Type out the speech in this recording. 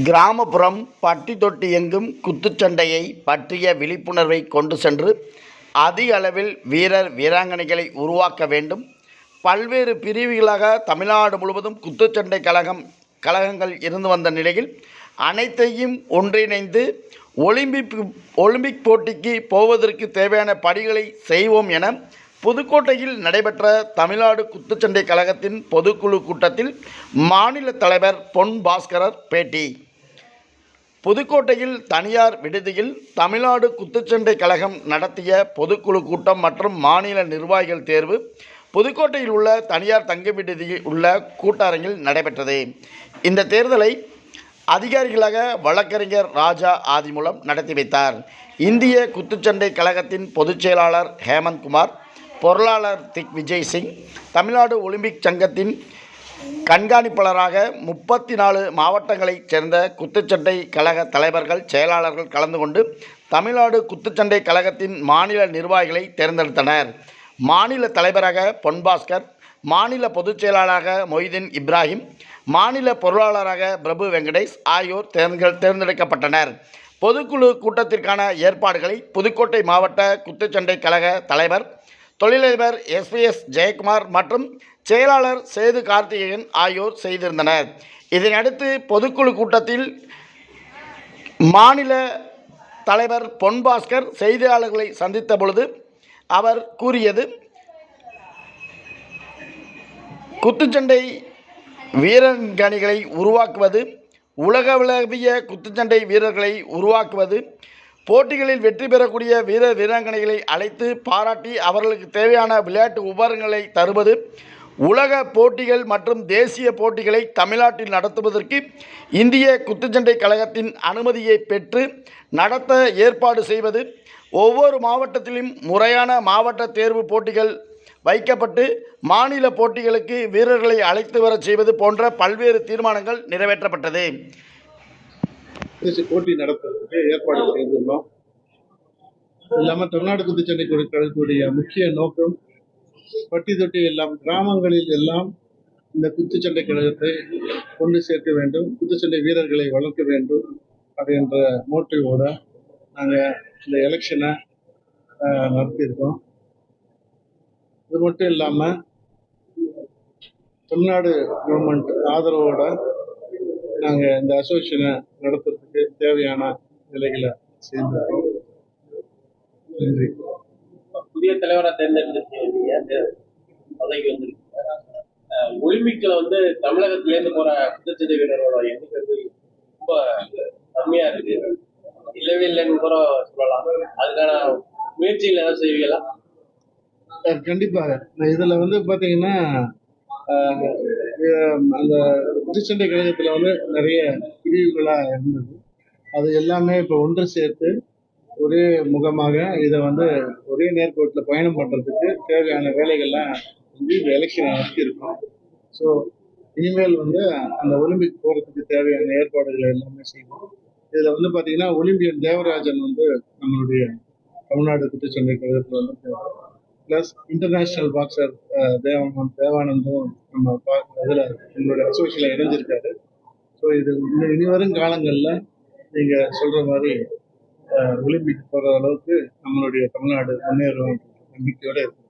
கிராமப்புறம் பட்டி தொட்டி எங்கும் குத்துச்சண்டையை பற்றிய விழிப்புணர்வை கொண்டு சென்று அதிக அளவில் வீரர் வீராங்கனைகளை உருவாக்க வேண்டும். பல்வேறு பிரிவுகளாக தமிழ்நாடு முழுவதும் குத்துச்சண்டை கழகம் கழகங்கள் இருந்து வந்த நிலையில் அனைத்தையும் ஒன்றிணைந்து ஒலிம்பிக் ஒலிம்பிக் போட்டிக்கு போவதற்கு தேவையான படிகளை செய்வோம் என புதுக்கோட்டையில் நடைபெற்ற தமிழ்நாடு குத்துச்சண்டை கழகத்தின் பொதுக்குழு கூட்டத்தில் மாநில தலைவர் பொன் பாஸ்கரர் பேட்டி. புதுக்கோட்டையில் தனியார் விடுதியில் தமிழ்நாடு குத்துச்சண்டை கழகம் நடத்திய பொதுக்குழு கூட்டம் மற்றும் மாநில நிர்வாகிகள் தேர்வு புதுக்கோட்டையில் உள்ள தனியார் தங்க விடுதியில் உள்ள கூட்டரங்கில் நடைபெற்றது. இந்த தேர்தலை அதிகாரிகளாக வழக்கறிஞர் ராஜா ஆதிமூலம் நடத்தி வைத்தார். இந்திய குத்துச்சண்டை கழகத்தின் பொதுச் செயலாளர் ஹேமந்த் குமார் பொருளாளர் திக் விஜய் சிங் தமிழ்நாடு ஒலிம்பிக் சங்கத்தின் கண்காணிப்பாளராக முப்பத்தி நாலு மாவட்டங்களைச் சேர்ந்த குத்துச்சண்டை கழக தலைவர்கள் செயலாளர்கள் கலந்து கொண்டு தமிழ்நாடு குத்துச்சண்டை கழகத்தின் மாநில நிர்வாகிகளை தேர்ந்தெடுத்தனர். மாநில தலைவராக பொன்பாஸ்கர் மாநில பொதுச் செயலாளராக மொய்தீன் இப்ராஹிம் மாநில பொருளாளராக பிரபு வெங்கடேஷ் ஆகியோர் தேர்ந்த தேர்ந்தெடுக்கப்பட்டனர். பொதுக்குழு கூட்டத்திற்கான ஏற்பாடுகளை புதுக்கோட்டை மாவட்ட குத்துச்சண்டை கழக தலைவர் தொழிலதிபர் எஸ்பிஎஸ் ஜெயக்குமார் மற்றும் செயலாளர் சேது கார்த்திகேயன் ஆகியோர் செய்திருந்தனர். இதனையடுத்து பொதுக்குழு கூட்டத்தில் மாநில தலைவர் பொன் பாஸ்கர் செய்தியாளர்களை சந்தித்த பொழுது அவர் கூறியது குத்துச்சண்டை வீரங்கணிகளை உருவாக்குவது உலகளவிய குத்துச்சண்டை வீரர்களை உருவாக்குவது போட்டிகளில் வெற்றி பெறக்கூடிய வீர வீராங்கனைகளை அழைத்து பாராட்டி அவர்களுக்கு தேவையான விளையாட்டு உபகரணங்களை தருவது உலக போட்டிகள் மற்றும் தேசிய போட்டிகளை தமிழ்நாட்டில் நடத்துவதற்கு இந்திய குத்துச்சண்டை கழகத்தின் அனுமதியை பெற்று நடத்த ஏற்பாடு செய்வது ஒவ்வொரு மாவட்டத்திலும் முறையான மாவட்ட தேர்வு போட்டிகள் வைக்கப்பட்டு மாநில போட்டிகளுக்கு வீரர்களை அழைத்து வரச் செய்வது போன்ற பல்வேறு தீர்மானங்கள் நிறைவேற்றப்பட்டது. பேசி போட்டி நடத்துறதுக்கு ஏற்பாடு செய்துள்ளோம். இல்லாமல் இல்லாம தமிழ்நாடு குத்துச்சண்டை கழகத்துடைய முக்கிய நோக்கம் பட்டி தொட்டி எல்லாம் கிராமங்களில் எல்லாம் இந்த குத்துச்சண்டை கழகத்தை கொண்டு சேர்க்க வேண்டும் குத்துச்சண்டை வீரர்களை வளர்க்க வேண்டும் அப்படின்ற மோட்டிவோட நாங்கள் இந்த எலெக்ஷனை நடத்தியிருக்கோம். இது மட்டும் இல்லாமல் தமிழ்நாடு கவர்மெண்ட் ஆதரவோட நாங்கள் இந்த அசோசியேஷனை நடத்துறதுக்கு தேவையான நிலைகளை செய்திருக்கோம் நன்றி. புதிய தலைவரா தேர்ந்தெடுத்திருக்கீங்க தே- பதவி வந்திருக்கீங்க ஒலிம்பிக்ல வந்து தமிழகத்துல இருந்து போற குத்துச்சண்டை வீரரோட எண்ணிக்கை வந்து ரொம்ப கம்மியா இருக்கு. இல்லவே இல்லைன்னு கூட சொல்லலாம். அதுக்கான முயற்சிகள் ஏதாவது செய்வீங்களா? கண்டிப்பாக இதில் வந்து பார்த்தீங்கன்னா அந்த குத்துச்சண்டை கழகத்தில் வந்து நிறைய பிரிவுகளாக இருந்தது. அது எல்லாமே இப்போ ஒன்று சேர்த்து ஒரே முகமாக இதை வந்து ஒரே நேர்கோட்டில் பயணம் பண்ணுறதுக்கு தேவையான வேலைகள்லாம் வந்து இந்த எலெக்ஷன் நடத்தியிருக்கோம் ஸோ இனிமேல் வந்து அந்த ஒலிம்பிக் போகிறதுக்கு தேவையான ஏற்பாடுகளை எல்லாமே செய்வோம். இதில் வந்து பார்த்தீங்கன்னா ஒலிம்பியன் தேவராஜன் வந்து நம்மளுடைய தமிழ்நாடு குத்துச்சண்டை கழகத்தில் வந்து ப்ளஸ் இன்டர்நேஷ்னல் பாக்ஸர் தேவானந்த் தேவானந்தும் நம்ம இதில் எங்களுடைய அசோசியில் இணைஞ்சிருக்காரு. ஸோ இது இனி வரும் காலங்களில் நீங்கள் சொல்கிற மாதிரி uh, ஒலிம்பிக் போகிற அளவுக்கு நம்மளுடைய தமிழ்நாடு முன்னேறும் நம்பிக்கையோடு இருக்கு.